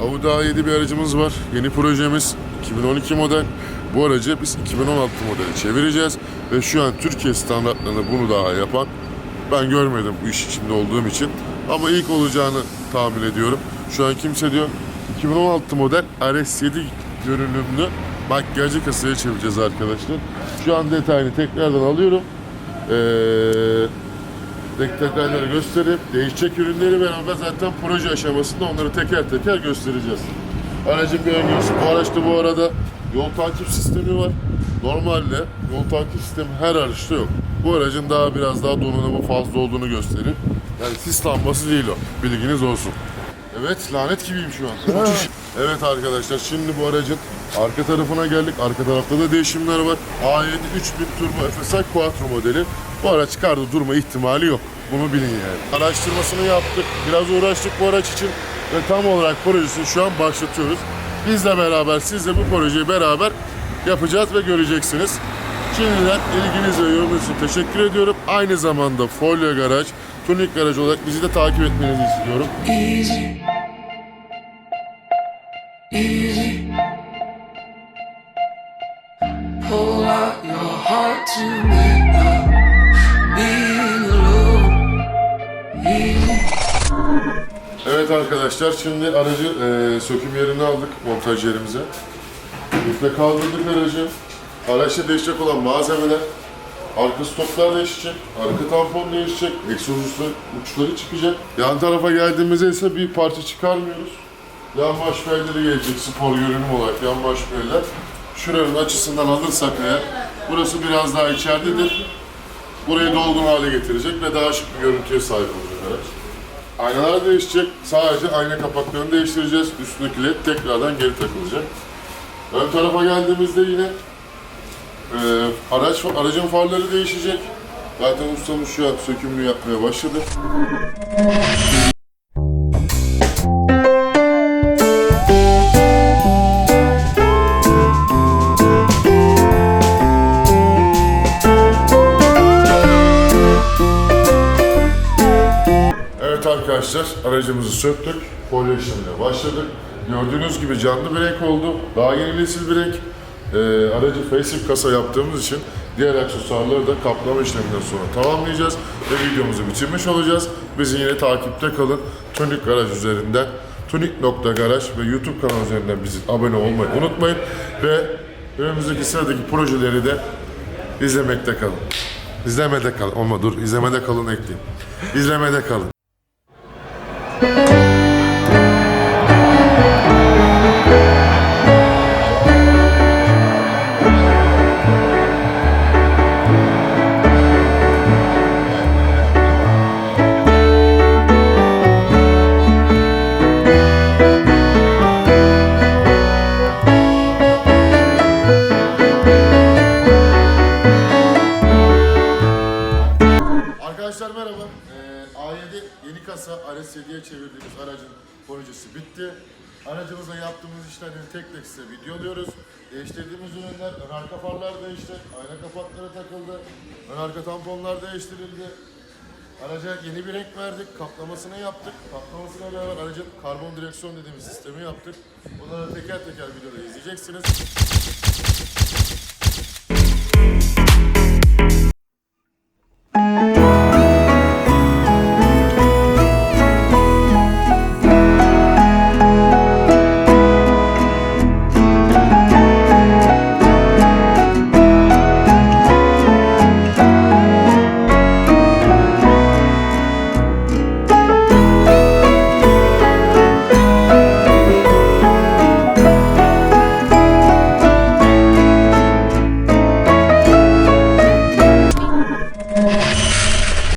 Audi A7 bir aracımız var. Yeni projemiz 2012 model. Bu aracı biz 2016 modeli çevireceğiz. Ve şu an Türkiye standartlarında bunu daha yapan ben görmedim bu iş içinde olduğum için. Ama ilk olacağını tahmin ediyorum. Şu an kimse diyor 2016 model RS7 görünümlü makyajlı kasaya çevireceğiz arkadaşlar. Şu an detayını tekrardan alıyorum. Ee, tek detayları gösterip değişecek ürünleri beraber zaten proje aşamasında onları teker teker göstereceğiz. Aracın bir öngörüsü. Bu araçta bu arada yol takip sistemi var. Normalde yol takip sistemi her araçta yok. Bu aracın daha biraz daha donanımı fazla olduğunu gösterir. Yani sis lambası değil o. Bilginiz olsun. Evet lanet gibiyim şu an. evet arkadaşlar şimdi bu aracın arka tarafına geldik. Arka tarafta da değişimler var. A7 3000 Turbo FSI Quattro modeli. Bu araç karda durma ihtimali yok. Bunu bilin yani. Araştırmasını yaptık. Biraz uğraştık bu araç için. Ve tam olarak projesini şu an başlatıyoruz. Bizle beraber, sizle bu projeyi beraber yapacağız ve göreceksiniz. Şimdiden ilginiz ve yorumunuz için teşekkür ediyorum. Aynı zamanda Folyo Garaj, Tunik Garaj olarak bizi de takip etmenizi istiyorum. Easy. Easy. Pull out your heart to make Evet arkadaşlar şimdi aracı e, söküm yerine aldık montaj yerimize. İple kaldırdık aracı. Araçta değişecek olan malzemeler. Arka stoplar değişecek, arka tampon değişecek, egzoz uçları, çıkacak. Yan tarafa geldiğimizde ise bir parça çıkarmıyoruz. Yan başpelleri gelecek spor görünüm olarak yan başpeller. Şuranın açısından alırsak eğer, burası biraz daha içeridedir. Burayı dolgun hale getirecek ve daha şık bir görüntüye sahip olacak araç. Aynalar değişecek. Sadece ayna kapaklarını değiştireceğiz. Üstündeki led tekrardan geri takılacak. Ön tarafa geldiğimizde yine e, araç aracın farları değişecek. Zaten ustamız şu an sökümünü yapmaya başladı. Arkadaşlar aracımızı söktük. Folyo işlemine başladık. Gördüğünüz gibi canlı bir renk oldu. Daha yeni nesil bir renk. Ee, aracı facelift kasa yaptığımız için diğer aksesuarları da kaplama işleminden sonra tamamlayacağız ve videomuzu bitirmiş olacağız. Bizi yine takipte kalın. Tunik Garaj üzerinden tunik.garaj ve YouTube kanalı üzerinden bizi abone olmayı unutmayın ve önümüzdeki sıradaki projeleri de izlemekte kalın. İzlemede kalın. Olma dur. izlemede kalın ekleyeyim. İzlemede kalın. Yeni kasa RS7'ye çevirdiğimiz aracın projesi bitti. Aracımızla yaptığımız işlerden tek tek size videoluyoruz. Değiştirdiğimiz ürünler, ön arka farlar değişti, ayna kapakları takıldı, ön arka tamponlar değiştirildi. Araca yeni bir renk verdik, kaplamasını yaptık. Kaplamasıyla beraber aracın karbon direksiyon dediğimiz sistemi yaptık. Bunları teker teker videoda izleyeceksiniz.